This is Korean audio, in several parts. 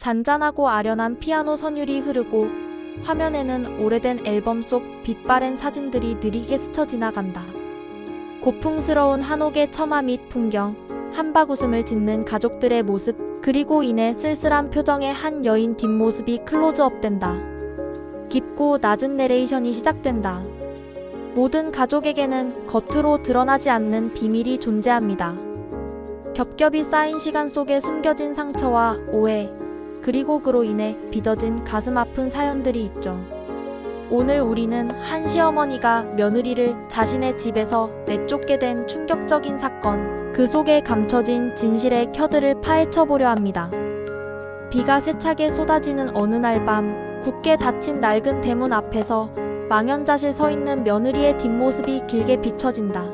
잔잔하고 아련한 피아노 선율이 흐르고 화면에는 오래된 앨범 속 빛바랜 사진들이 느리게 스쳐 지나간다. 고풍스러운 한옥의 처마 및 풍경, 한박 웃음을 짓는 가족들의 모습, 그리고 이내 쓸쓸한 표정의 한 여인 뒷모습이 클로즈업된다. 깊고 낮은 내레이션이 시작된다. 모든 가족에게는 겉으로 드러나지 않는 비밀이 존재합니다. 겹겹이 쌓인 시간 속에 숨겨진 상처와 오해, 그리고 그로 인해 빚어진 가슴 아픈 사연들이 있죠. 오늘 우리는 한 시어머니가 며느리를 자신의 집에서 내쫓게 된 충격적인 사건, 그 속에 감춰진 진실의 켜들을 파헤쳐 보려 합니다. 비가 세차게 쏟아지는 어느 날 밤, 굳게 닫힌 낡은 대문 앞에서 망연자실 서 있는 며느리의 뒷모습이 길게 비춰진다.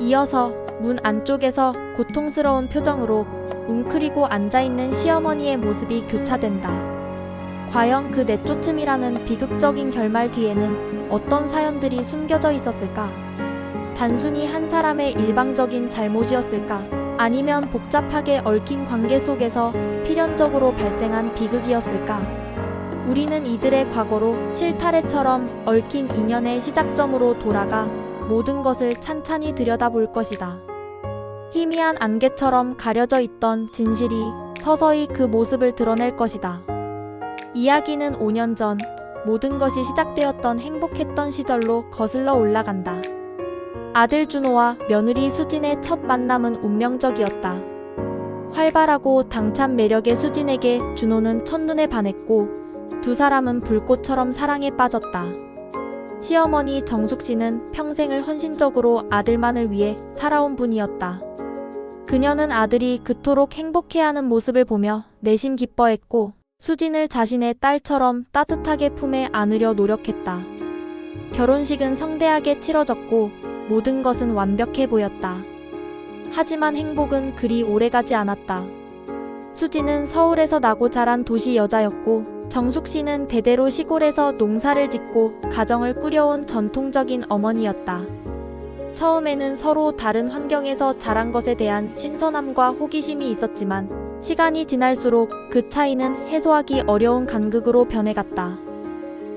이어서 문 안쪽에서 고통스러운 표정으로 웅크리고 앉아있는 시어머니의 모습이 교차된다. 과연 그 내쫓음이라는 비극적인 결말 뒤에는 어떤 사연들이 숨겨져 있었을까? 단순히 한 사람의 일방적인 잘못이었을까? 아니면 복잡하게 얽힌 관계 속에서 필연적으로 발생한 비극이었을까? 우리는 이들의 과거로 실타래처럼 얽힌 인연의 시작점으로 돌아가 모든 것을 찬찬히 들여다볼 것이다. 희미한 안개처럼 가려져 있던 진실이 서서히 그 모습을 드러낼 것이다. 이야기는 5년 전 모든 것이 시작되었던 행복했던 시절로 거슬러 올라간다. 아들 준호와 며느리 수진의 첫 만남은 운명적이었다. 활발하고 당찬 매력의 수진에게 준호는 첫눈에 반했고 두 사람은 불꽃처럼 사랑에 빠졌다. 시어머니 정숙 씨는 평생을 헌신적으로 아들만을 위해 살아온 분이었다. 그녀는 아들이 그토록 행복해하는 모습을 보며 내심 기뻐했고 수진을 자신의 딸처럼 따뜻하게 품에 안으려 노력했다. 결혼식은 성대하게 치러졌고 모든 것은 완벽해 보였다. 하지만 행복은 그리 오래가지 않았다. 수진은 서울에서 나고 자란 도시 여자였고 정숙 씨는 대대로 시골에서 농사를 짓고 가정을 꾸려온 전통적인 어머니였다. 처음에는 서로 다른 환경에서 자란 것에 대한 신선함과 호기심이 있었지만 시간이 지날수록 그 차이는 해소하기 어려운 간극으로 변해갔다.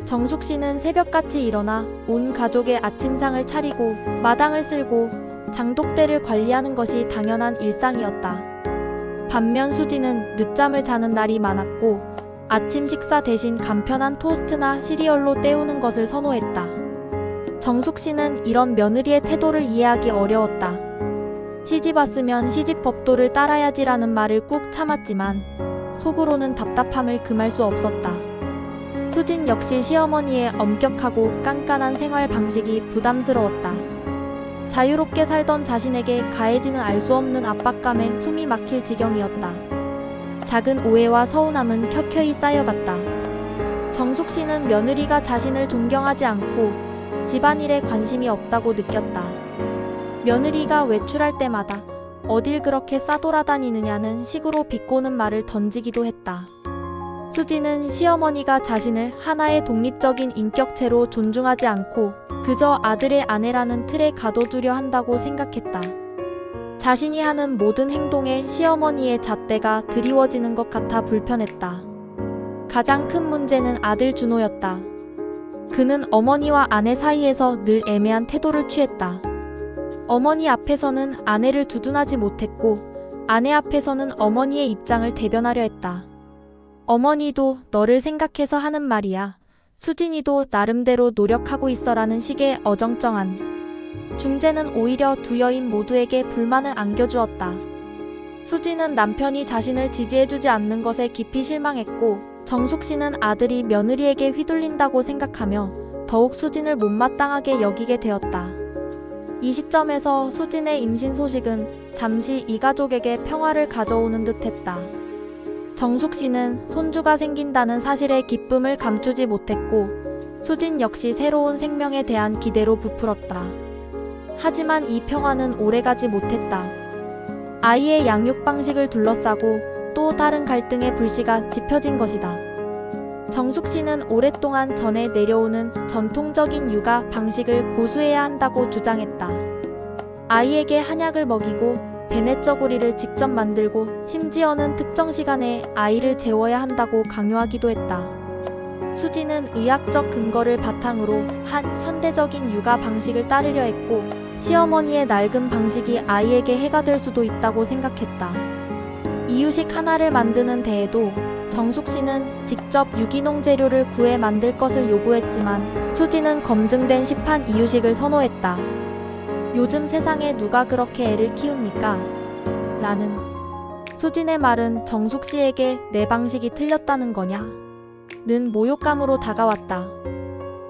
정숙 씨는 새벽같이 일어나 온 가족의 아침상을 차리고 마당을 쓸고 장독대를 관리하는 것이 당연한 일상이었다. 반면 수지는 늦잠을 자는 날이 많았고 아침 식사 대신 간편한 토스트나 시리얼로 때우는 것을 선호했다. 정숙 씨는 이런 며느리의 태도를 이해하기 어려웠다. 시집 왔으면 시집 법도를 따라야지라는 말을 꾹 참았지만 속으로는 답답함을 금할 수 없었다. 수진 역시 시어머니의 엄격하고 깐깐한 생활 방식이 부담스러웠다. 자유롭게 살던 자신에게 가해지는 알 수 없는 압박감에 숨이 막힐 지경이었다. 작은 오해와 서운함은 켜켜이 쌓여갔다. 정숙 씨는 며느리가 자신을 존경하지 않고 집안일에 관심이 없다고 느꼈다. 며느리가 외출할 때마다 어딜 그렇게 싸돌아다니느냐는 식으로 비꼬는 말을 던지기도 했다. 수지는 시어머니가 자신을 하나의 독립적인 인격체로 존중하지 않고 그저 아들의 아내라는 틀에 가둬두려 한다고 생각했다. 자신이 하는 모든 행동에 시어머니의 잣대가 드리워지는 것 같아 불편했다. 가장 큰 문제는 아들 준호였다. 그는 어머니와 아내 사이에서 늘 애매한 태도를 취했다. 어머니 앞에서는 아내를 두둔하지 못했고 아내 앞에서는 어머니의 입장을 대변하려 했다. 어머니도 너를 생각해서 하는 말이야. 수진이도 나름대로 노력하고 있어라는 식의 어정쩡한 중재는 오히려 두 여인 모두에게 불만을 안겨주었다. 수진은 남편이 자신을 지지해주지 않는 것에 깊이 실망했고 정숙 씨는 아들이 며느리에게 휘둘린다고 생각하며 더욱 수진을 못마땅하게 여기게 되었다. 이 시점에서 수진의 임신 소식은 잠시 이 가족에게 평화를 가져오는 듯 했다. 정숙 씨는 손주가 생긴다는 사실에 기쁨을 감추지 못했고, 수진 역시 새로운 생명에 대한 기대로 부풀었다. 하지만 이 평화는 오래가지 못했다. 아이의 양육 방식을 둘러싸고 또 다른 갈등의 불씨가 지펴진 것이다. 정숙 씨는 오랫동안 전해 내려오는 전통적인 육아 방식을 고수해야 한다고 주장했다. 아이에게 한약을 먹이고 베네쩌구리를 직접 만들고 심지어는 특정 시간에 아이를 재워야 한다고 강요하기도 했다. 수지는 의학적 근거를 바탕으로 한 현대적인 육아 방식을 따르려 했고 시어머니의 낡은 방식이 아이에게 해가 될 수도 있다고 생각했다. 이유식 하나를 만드는 데에도 정숙 씨는 직접 유기농 재료를 구해 만들 것을 요구했지만 수지는 검증된 시판 이유식을 선호했다. 요즘 세상에 누가 그렇게 애를 키웁니까? 라는 수진의 말은 정숙 씨에게 내 방식이 틀렸다는 거냐? 는 모욕감으로 다가왔다.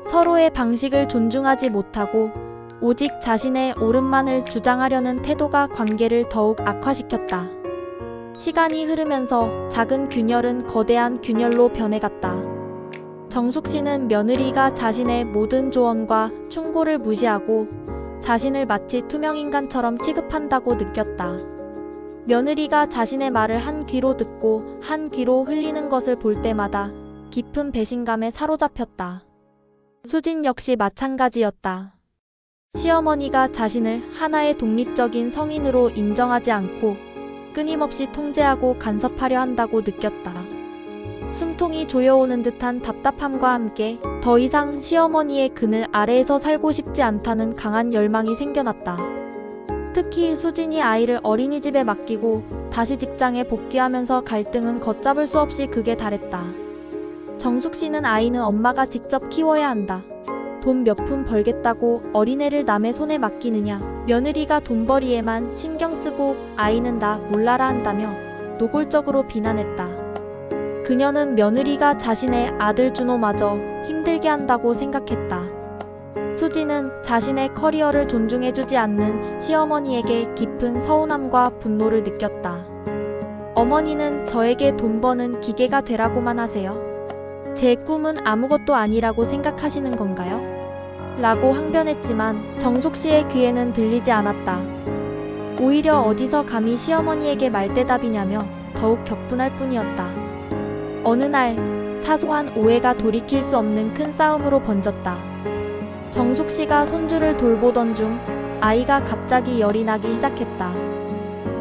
서로의 방식을 존중하지 못하고 오직 자신의 옳음만을 주장하려는 태도가 관계를 더욱 악화시켰다. 시간이 흐르면서 작은 균열은 거대한 균열로 변해갔다. 정숙 씨는 며느리가 자신의 모든 조언과 충고를 무시하고 자신을 마치 투명인간처럼 취급한다고 느꼈다. 며느리가 자신의 말을 한 귀로 듣고 한 귀로 흘리는 것을 볼 때마다 깊은 배신감에 사로잡혔다. 수진 역시 마찬가지였다. 시어머니가 자신을 하나의 독립적인 성인으로 인정하지 않고 끊임없이 통제하고 간섭하려 한다고 느꼈다. 숨통이 조여오는 듯한 답답함과 함께 더 이상 시어머니의 그늘 아래에서 살고 싶지 않다는 강한 열망이 생겨났다. 특히 수진이 아이를 어린이집에 맡기고 다시 직장에 복귀하면서 갈등은 걷잡을 수 없이 극에 달했다. 정숙 씨는 아이는 엄마가 직접 키워야 한다. 돈 몇 푼 벌겠다고 어린애를 남의 손에 맡기느냐. 며느리가 돈벌이에만 신경 쓰고 아이는 다 몰라라 한다며 노골적으로 비난했다. 그녀는 며느리가 자신의 아들 준호마저 힘들게 한다고 생각했다. 수지는 자신의 커리어를 존중해주지 않는 시어머니에게 깊은 서운함과 분노를 느꼈다. 어머니는 저에게 돈 버는 기계가 되라고만 하세요. 제 꿈은 아무것도 아니라고 생각하시는 건가요? 라고 항변했지만 정숙 씨의 귀에는 들리지 않았다. 오히려 어디서 감히 시어머니에게 말대답이냐며 더욱 격분할 뿐이었다. 어느 날 사소한 오해가 돌이킬 수 없는 큰 싸움으로 번졌다. 정숙 씨가 손주를 돌보던 중 아이가 갑자기 열이 나기 시작했다.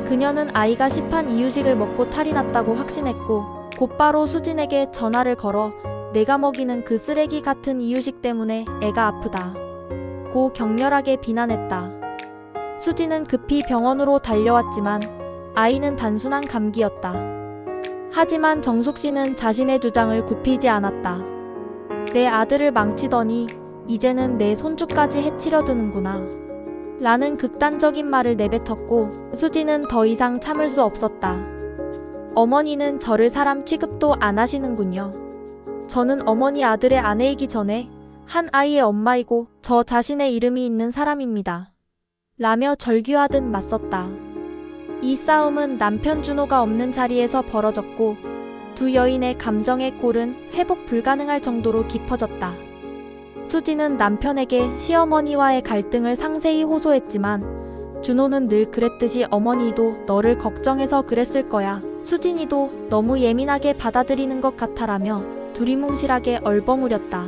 그녀는 아이가 시판 이유식을 먹고 탈이 났다고 확신했고 곧바로 수진에게 전화를 걸어 내가 먹이는 그 쓰레기 같은 이유식 때문에 애가 아프다. 고 격렬하게 비난했다. 수진은 급히 병원으로 달려왔지만 아이는 단순한 감기였다. 하지만 정숙 씨는 자신의 주장을 굽히지 않았다. 내 아들을 망치더니 이제는 내 손주까지 해치려 드는구나. 라는 극단적인 말을 내뱉었고 수지는 더 이상 참을 수 없었다. 어머니는 저를 사람 취급도 안 하시는군요. 저는 어머니 아들의 아내이기 전에 한 아이의 엄마이고 저 자신의 이름이 있는 사람입니다. 라며 절규하듯 맞섰다. 이 싸움은 남편 준호가 없는 자리에서 벌어졌고 두 여인의 감정의 골은 회복 불가능할 정도로 깊어졌다. 수지는 남편에게 시어머니와의 갈등을 상세히 호소했지만 준호는 늘 그랬듯이 어머니도 너를 걱정해서 그랬을 거야. 수진이도 너무 예민하게 받아들이는 것 같아라며 두리뭉실하게 얼버무렸다.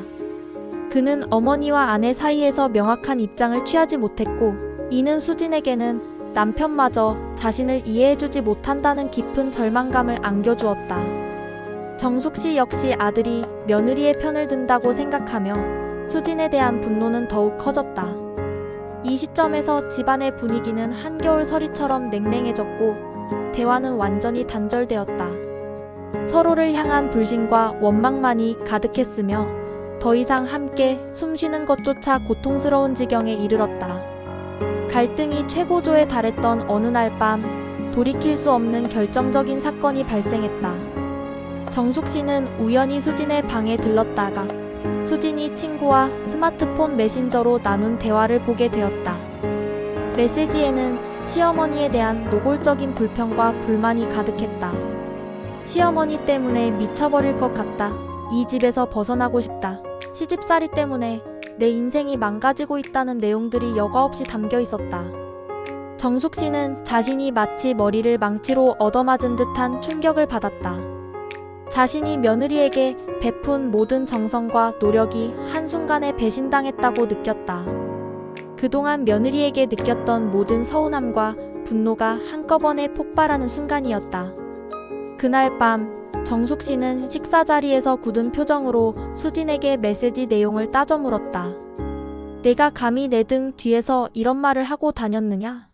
그는 어머니와 아내 사이에서 명확한 입장을 취하지 못했고 이는 수진에게는 남편마저 자신을 이해해주지 못한다는 깊은 절망감을 안겨주었다. 정숙 씨 역시 아들이 며느리의 편을 든다고 생각하며 수진에 대한 분노는 더욱 커졌다. 이 시점에서 집안의 분위기는 한겨울 서리처럼 냉랭해졌고 대화는 완전히 단절되었다. 서로를 향한 불신과 원망만이 가득했으며 더 이상 함께 숨쉬는 것조차 고통스러운 지경에 이르렀다. 갈등이 최고조에 달했던 어느 날 밤 돌이킬 수 없는 결정적인 사건이 발생했다. 정숙 씨는 우연히 수진의 방에 들렀다가 수진이 친구와 스마트폰 메신저로 나눈 대화를 보게 되었다. 메시지에는 시어머니에 대한 노골적인 불평과 불만이 가득했다. 시어머니 때문에 미쳐버릴 것 같다. 이 집에서 벗어나고 싶다. 시집살이 때문에 내 인생이 망가지고 있다는 내용들이 여과 없이 담겨 있었다. 정숙 씨는 자신이 마치 머리를 망치로 얻어맞은 듯한 충격을 받았다. 자신이 며느리에게 베푼 모든 정성과 노력이 한순간에 배신당했다고 느꼈다. 그동안 며느리에게 느꼈던 모든 서운함과 분노가 한꺼번에 폭발하는 순간이었다. 그날 밤 정숙 씨는 식사 자리에서 굳은 표정으로 수진에게 메시지 내용을 따져 물었다. 내가 감히 내 등 뒤에서 이런 말을 하고 다녔느냐?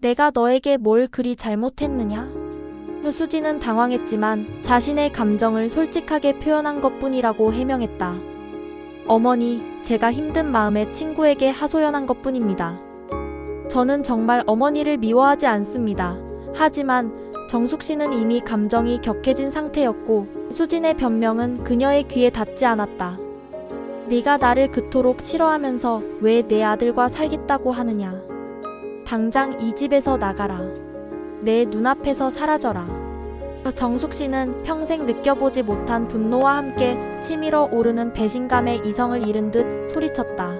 내가 너에게 뭘 그리 잘못했느냐? 수진은 당황했지만 자신의 감정을 솔직하게 표현한 것 뿐이라고 해명했다. 어머니, 제가 힘든 마음에 친구에게 하소연한 것 뿐입니다. 저는 정말 어머니를 미워하지 않습니다. 하지만 정숙 씨는 이미 감정이 격해진 상태였고 수진의 변명은 그녀의 귀에 닿지 않았다. 네가 나를 그토록 싫어하면서 왜 내 아들과 살겠다고 하느냐? 당장 이 집에서 나가라. 내 눈앞에서 사라져라. 정숙 씨는 평생 느껴보지 못한 분노와 함께 치밀어 오르는 배신감에 이성을 잃은 듯 소리쳤다.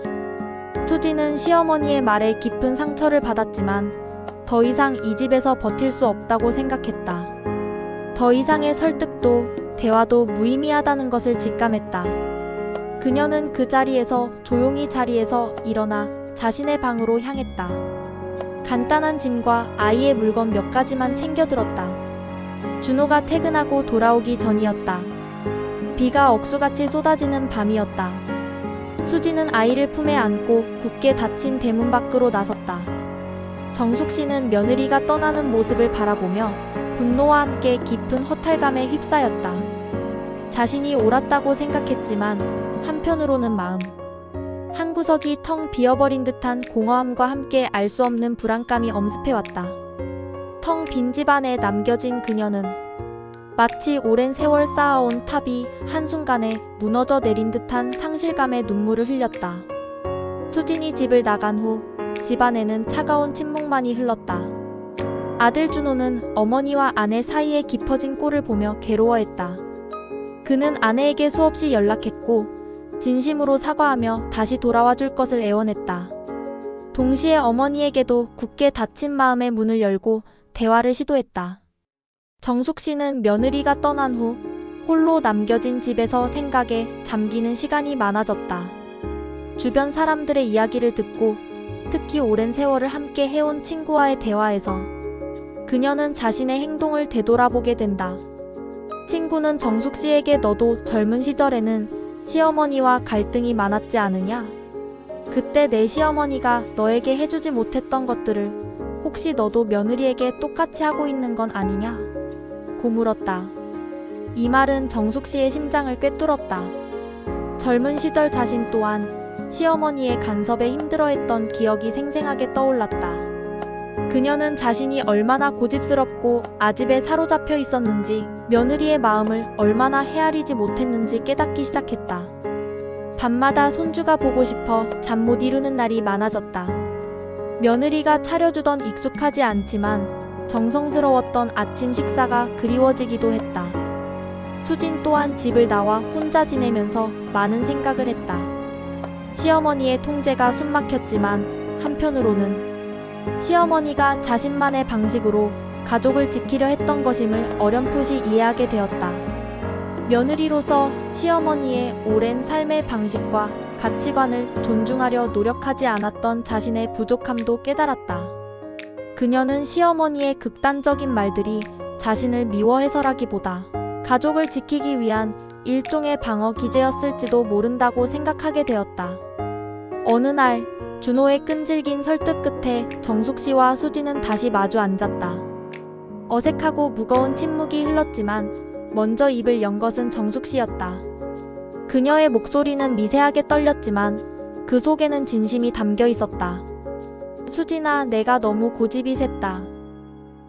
수지는 시어머니의 말에 깊은 상처를 받았지만 더 이상 이 집에서 버틸 수 없다고 생각했다. 더 이상의 설득도 대화도 무의미하다는 것을 직감했다. 그녀는 그 자리에서 조용히 자리에서 일어나 자신의 방으로 향했다. 간단한 짐과 아이의 물건 몇 가지만 챙겨들었다. 준호가 퇴근하고 돌아오기 전이었다. 비가 억수같이 쏟아지는 밤이었다. 수지는 아이를 품에 안고 굳게 닫힌 대문 밖으로 나섰다. 정숙 씨는 며느리가 떠나는 모습을 바라보며 분노와 함께 깊은 허탈감에 휩싸였다. 자신이 옳았다고 생각했지만 한편으로는 마음. 한 구석이 텅 비어버린 듯한 공허함과 함께 알 수 없는 불안감이 엄습해왔다. 텅 빈 집안에 남겨진 그녀는 마치 오랜 세월 쌓아온 탑이 한순간에 무너져 내린 듯한 상실감에 눈물을 흘렸다. 수진이 집을 나간 후 집안에는 차가운 침묵만이 흘렀다. 아들 준호는 어머니와 아내 사이에 깊어진 꼴을 보며 괴로워했다. 그는 아내에게 수없이 연락했고 진심으로 사과하며 다시 돌아와 줄 것을 애원했다. 동시에 어머니에게도 굳게 닫힌 마음의 문을 열고 대화를 시도했다. 정숙 씨는 며느리가 떠난 후 홀로 남겨진 집에서 생각에 잠기는 시간이 많아졌다. 주변 사람들의 이야기를 듣고 특히 오랜 세월을 함께 해온 친구와의 대화에서 그녀는 자신의 행동을 되돌아보게 된다. 친구는 정숙 씨에게 너도 젊은 시절에는 시어머니와 갈등이 많았지 않으냐? 그때 내 시어머니가 너에게 해주지 못했던 것들을 혹시 너도 며느리에게 똑같이 하고 있는 건 아니냐? 고 물었다. 이 말은 정숙 씨의 심장을 꿰뚫었다. 젊은 시절 자신 또한 시어머니의 간섭에 힘들어했던 기억이 생생하게 떠올랐다. 그녀는 자신이 얼마나 고집스럽고 아집에 사로잡혀 있었는지 며느리의 마음을 얼마나 헤아리지 못했는지 깨닫기 시작했다. 밤마다 손주가 보고 싶어 잠 못 이루는 날이 많아졌다. 며느리가 차려주던 익숙하지 않지만 정성스러웠던 아침 식사가 그리워지기도 했다. 수진 또한 집을 나와 혼자 지내면서 많은 생각을 했다. 시어머니의 통제가 숨막혔지만 한편으로는 시어머니가 자신만의 방식으로 가족을 지키려 했던 것임을 어렴풋이 이해하게 되었다. 며느리로서 시어머니의 오랜 삶의 방식과 가치관을 존중하려 노력하지 않았던 자신의 부족함도 깨달았다. 그녀는 시어머니의 극단적인 말들이 자신을 미워해서라기보다 가족을 지키기 위한 일종의 방어 기제였을지도 모른다고 생각하게 되었다. 어느 날 준호의 끈질긴 설득 끝에 정숙 씨와 수지는 다시 마주 앉았다. 어색하고 무거운 침묵이 흘렀지만 먼저 입을 연 것은 정숙 씨였다. 그녀의 목소리는 미세하게 떨렸지만 그 속에는 진심이 담겨 있었다. 수진아, 내가 너무 고집이 셌다.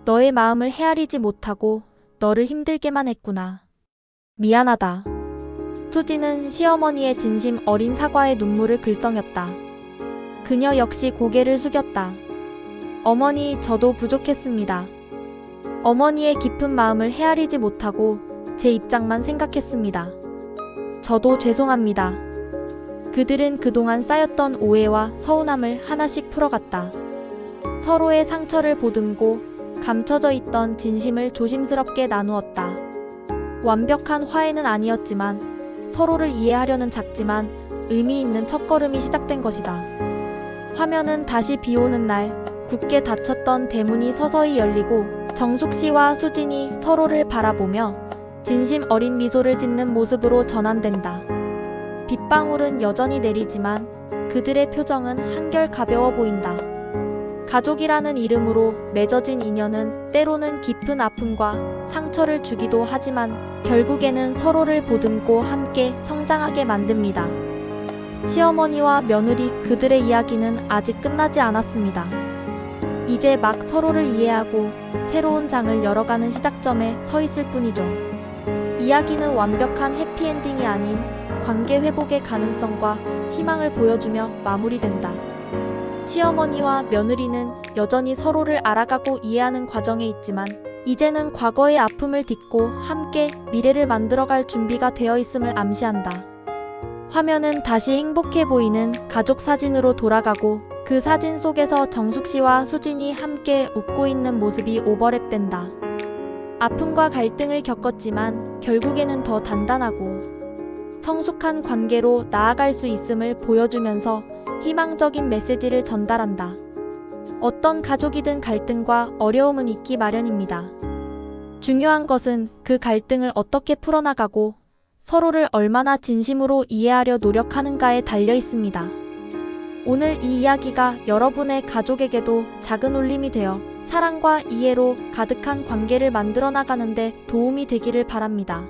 너의 마음을 헤아리지 못하고 너를 힘들게만 했구나. 미안하다. 수지는 시어머니의 진심 어린 사과에 눈물을 글썽였다. 그녀 역시 고개를 숙였다. 어머니, 저도 부족했습니다. 어머니의 깊은 마음을 헤아리지 못하고 제 입장만 생각했습니다. 저도 죄송합니다. 그들은 그동안 쌓였던 오해와 서운함을 하나씩 풀어갔다. 서로의 상처를 보듬고 감춰져 있던 진심을 조심스럽게 나누었다. 완벽한 화해는 아니었지만 서로를 이해하려는 작지만 의미 있는 첫걸음이 시작된 것이다. 화면은 다시 비 오는 날 굳게 닫혔던 대문이 서서히 열리고 정숙 씨와 수진이 서로를 바라보며 진심 어린 미소를 짓는 모습으로 전환된다. 빗방울은 여전히 내리지만 그들의 표정은 한결 가벼워 보인다. 가족이라는 이름으로 맺어진 인연은 때로는 깊은 아픔과 상처를 주기도 하지만 결국에는 서로를 보듬고 함께 성장하게 만듭니다. 시어머니와 며느리 그들의 이야기는 아직 끝나지 않았습니다. 이제 막 서로를 이해하고 새로운 장을 열어가는 시작점에 서 있을 뿐이죠. 이야기는 완벽한 해피엔딩이 아닌 관계 회복의 가능성과 희망을 보여주며 마무리된다. 시어머니와 며느리는 여전히 서로를 알아가고 이해하는 과정에 있지만 이제는 과거의 아픔을 딛고 함께 미래를 만들어갈 준비가 되어 있음을 암시한다. 화면은 다시 행복해 보이는 가족 사진으로 돌아가고 그 사진 속에서 정숙 씨와 수진이 함께 웃고 있는 모습이 오버랩된다. 아픔과 갈등을 겪었지만 결국에는 더 단단하고 성숙한 관계로 나아갈 수 있음을 보여주면서 희망적인 메시지를 전달한다. 어떤 가족이든 갈등과 어려움은 있기 마련입니다. 중요한 것은 그 갈등을 어떻게 풀어나가고 서로를 얼마나 진심으로 이해하려 노력하는가에 달려 있습니다. 오늘 이 이야기가 여러분의 가족에게도 작은 울림이 되어 사랑과 이해로 가득한 관계를 만들어 나가는데 도움이 되기를 바랍니다.